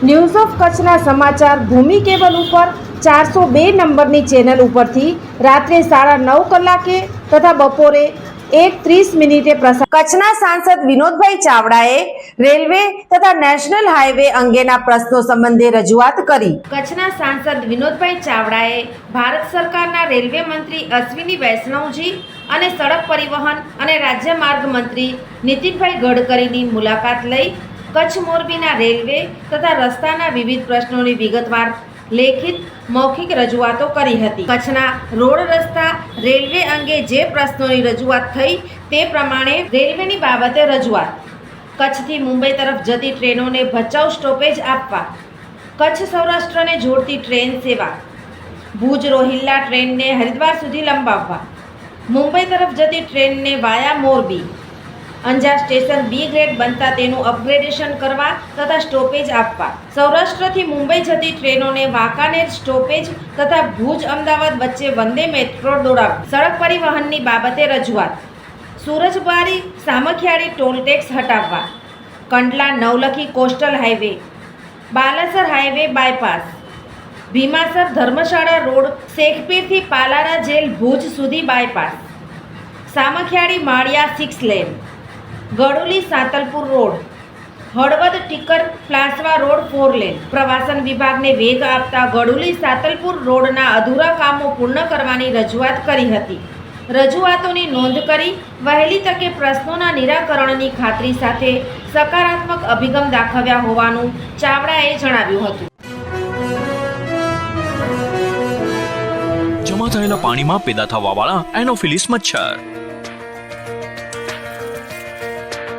news of કચ્છના સમાચાર ભૂમિ cable ઉપર ચારસો બે નંબરની ચેનલ ઉપરથી રાત્રે સાડા નવ કલાકે તથા બપોરે એક ત્રીસ મિનિટે પ્રસાર કચ્છના સાંસદ વિનોદભાઈ ચાવડાએ રેલવે તથા નેશનલ હાઈવે અંગેના પ્રશ્નો સંબંધે રજૂઆત કરી. કચ્છના સાંસદ વિનોદભાઈ ચાવડાએ ભારત સરકારના રેલવે મંત્રી અશ્વિની વૈષ્ણવજી અને સડક પરિવહન અને રાજ્ય માર્ગ મંત્રી નીતિનભાઈ ગડકરીની મુલાકાત લઈ કચ્છ મોરબીના રેલવે તથા રસ્તાના વિવિધ પ્રશ્નોની વિગતવાર લેખિત મૌખિક રજૂઆતો કરી હતી. કચ્છના રોડ રસ્તા, રેલવે અંગે જે પ્રશ્નોની રજૂઆત થઈ તે પ્રમાણે રેલવેની બાબતે રજૂઆત. કચ્છથી મુંબઈ તરફ જતી ટ્રેનોને ભચાઉ સ્ટોપેજ આપવા. કચ્છ સૌરાષ્ટ્રને જોડતી ટ્રેન સેવા. ભુજ રોહિલ્લા ટ્રેનને હરિદ્વાર સુધી લંબાવવા. મુંબઈ તરફ જતી ટ્રેનને via Morbi. Anjar station B grade બનતા તેનું અપગ્રેડેશન કરવા તથા સ્ટોપેજ આપવા. સૌરાષ્ટ્રથી મુંબઈ જતી ટ્રેનોને વાંકાનેર સ્ટોપેજ તથા ભુજ અમદાવાદ વચ્ચે વંદે મેટ્રો દોડાવવી સડક પરિવહનની બાબતે રજૂઆત. સુરજબારી સામખિયાળી ટોલ ટેક્સ હટાવવા. Kandla Navlakhi coastal highway. Balasar highway bypass. Bhimasar ધર્મશાળા રોડ શેખપીરથી પાલારા જેલ ભુજ સુધી bypass. Samakhiyali Maliya six lane. Gadoli Santalpur road. Halvad Tikar Plasva road four lane. પ્રવાસન વિભાગને વેગ આપતા ગળુલી સાતલપુર રોડના અધૂરા કામો પૂર્ણ કરવાની રજૂઆત કરી હતી. રજૂઆતોની નોંધ કરી વહેલી તકે પ્રશ્નોના નિરાકરણની ખાતરી સાથે સકારાત્મક અભિગમ દાખવ્યા હોવાનું ચાવડાએ જણાવ્યું હતું. જમા થયેલા પાણીમાં પેદા થવાવાળા એનોફિલિસ મચ્છર.